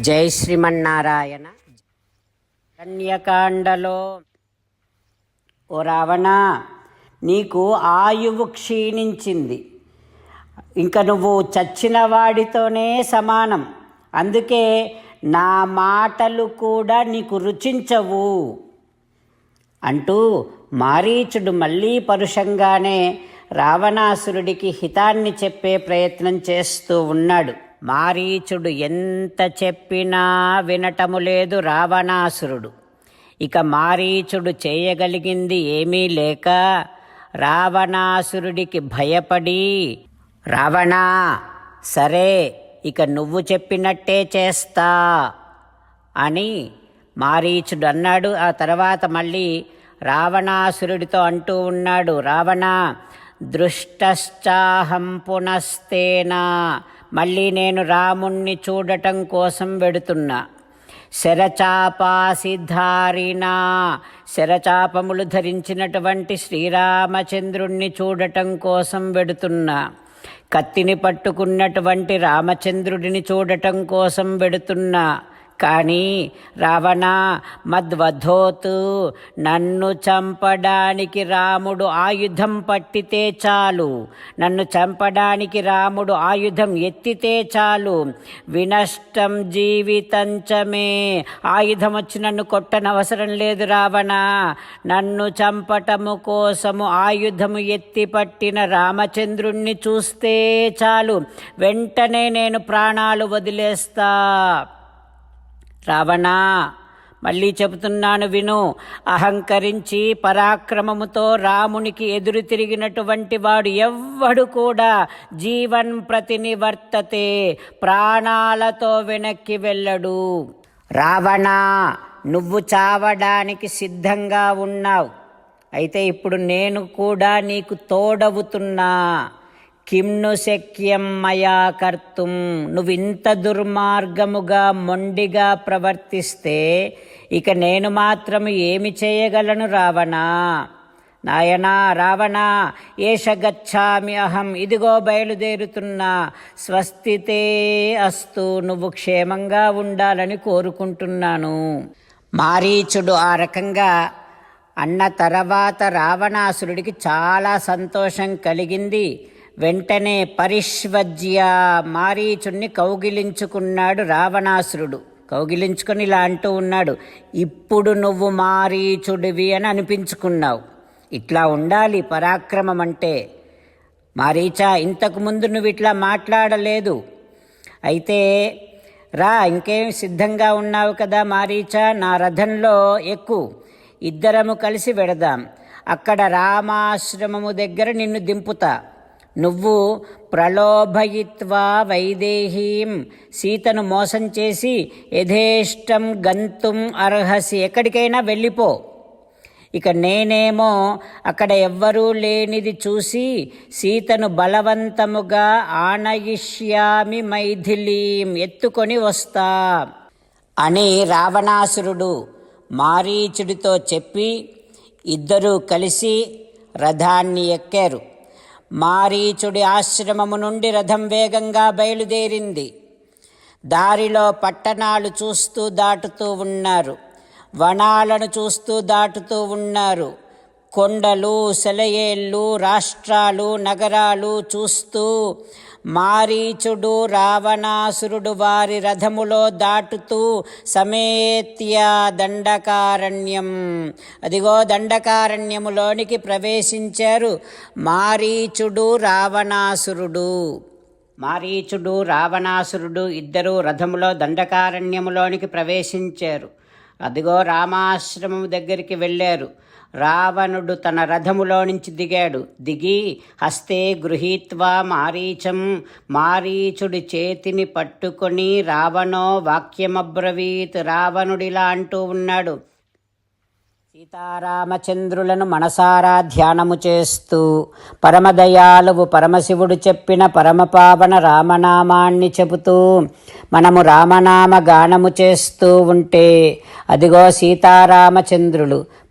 జై శ్రీమన్నారాయణ. కన్యకాండలో. ఓ రావణ నీకు ఆయువు క్షీణించింది. ఇంకా నువ్వు చచ్చిన వాడితోనే సమానం. అందుకే నా మాటలు కూడా నీకు రుచించవు అంటూ మారీచుడు మళ్ళీ పరుషంగానే రావణాసురుడికి హితాన్ని చెప్పే ప్రయత్నం చేస్తూ ఉన్నాడు. మారీచుడు ఎంత చెప్పినా వినటము లేదు రావణాసురుడు. ఇక మారీచుడు చేయగలిగింది ఏమీ లేక రావణాసురుడికి భయపడి రావణా సరే ఇక నువ్వు చెప్పినట్టే చేస్తా అని మారీచుడు అన్నాడు. ఆ తర్వాత మళ్ళీ రావణాసురుడితో అంటూ ఉన్నాడు రావణ దృష్టశ్చాహం పునస్తేనా మళ్ళీ నేను రాముణ్ణి చూడటం కోసం వెడుతున్నా. శరచాపాసిధారినా శరచాపములు ధరించినటువంటి శ్రీరామచంద్రుణ్ణి చూడటం కోసం వెడుతున్నా. కత్తిని పట్టుకున్నటువంటి రామచంద్రుడిని చూడటం కోసం వెడుతున్నా. కానీ రావణ మద్వధోతు నన్ను చంపడానికి రాముడు ఆయుధం పట్టితే చాలు. నన్ను చంపడానికి రాముడు ఆయుధం ఎత్తితే చాలు. వినష్టం జీవితంచమే. ఆయుధం వచ్చి నన్ను కొట్టనవసరం లేదు రావణ. నన్ను చంపటము కోసము ఆయుధము ఎత్తి పట్టిన రామచంద్రుణ్ణి చూస్తే చాలు. వెంటనే నేను ప్రాణాలు వదిలేస్తా. రావణా మళ్ళీ చెబుతున్నాను విను. అహంకరించి పరాక్రమముతో రామునికి ఎదురు తిరిగినటువంటి వాడు ఎవ్వడు కూడా జీవన్ ప్రతినివర్తతే ప్రాణాలతో వెనక్కి వెళ్ళడు. రావణా నువ్వు చావడానికి సిద్ధంగా ఉన్నావు. అయితే ఇప్పుడు నేను కూడా నీకు తోడవుతున్నా. కిమ్ను శక్యం మయా కర్తుం. నువ్వింత దుర్మార్గముగా మొండిగా ప్రవర్తిస్తే ఇక నేను మాత్రం ఏమి చేయగలను రావణా? నాయనా రావణా ఏష గచ్చామి అహం. ఇదిగో బయలుదేరుతున్నా. స్వస్తితే అస్తు. నువ్వు క్షేమంగా ఉండాలని కోరుకుంటున్నాను. మారీచుడు ఆ రకంగా అన్న తర్వాత రావణాసురుడికి చాలా సంతోషం కలిగింది. వెంటనే పరిష్వజ్య మారీచుణ్ణి కౌగిలించుకున్నాడు రావణాసురుడు. కౌగిలించుకొని ఇలా అంటూ ఉన్నాడు ఇప్పుడు నువ్వు మారీచుడివి అని అనిపించుకున్నావు. ఇట్లా ఉండాలి పరాక్రమం అంటే మారీచా ఇంతకుముందు నువ్వు ఇట్లా మాట్లాడలేదు. అయితే రా ఇంకేం సిద్ధంగా ఉన్నావు కదా మారీచా? నా రథంలో ఎక్కు. ఇద్దరము కలిసి వెడదాం. అక్కడ రామాశ్రమము దగ్గర నిన్ను దింపుతా. నువ్వు ప్రలోభయిత్వా వైదేహీం. సీతను మోసం చేసి యథేష్టం గంతుం అర్హసి ఎక్కడికైనా వెళ్ళిపో. ఇక నేనేమో అక్కడ ఎవ్వరూ లేనిది చూసి సీతను బలవంతముగా ఆనయిష్యామి మైథిలీం ఎత్తుకొని వస్తా అని రావణాసురుడు మారీచుడితో చెప్పి ఇద్దరూ కలిసి రథాన్ని ఎక్కారు. మారీచుడి ఆశ్రమము నుండి రథం వేగంగా బయలుదేరింది. దారిలో పట్టణాలు చూస్తూ దాటుతూ ఉన్నారు. వనాలను చూస్తూ దాటుతూ ఉన్నారు. కొండలు సెలయేళ్ళు రాష్ట్రాలు నగరాలు చూస్తూ మారీచుడు రావణాసురుడు వారి రథములో దాటుతూ సమేత్య దండకారణ్యం. అదిగో దండకారణ్యములోనికి ప్రవేశించారు మారీచుడు రావణాసురుడు. మారీచుడు రావణాసురుడు ఇద్దరూ రథములో దండకారణ్యములోనికి ప్రవేశించారు. అదిగో రామాశ్రమం దగ్గరికి వెళ్ళారు. రావణుడు తన రథములో నుంచి దిగాడు. దిగి హస్తే గృహీత్వా మారీచం. మారీచుడి చేతిని పట్టుకొని రావణో వాక్యమబ్రవీత్. రావణుడిలా అంటూ ఉన్నాడు. సీతారామచంద్రులను మనసారా ధ్యానము చేస్తూ పరమదయాలువు పరమశివుడు చెప్పిన పరమపావన రామనామాన్ని చెబుతూ మనము రామనామ గానము చేస్తూ ఉంటే అదిగో సీతారామచంద్రులు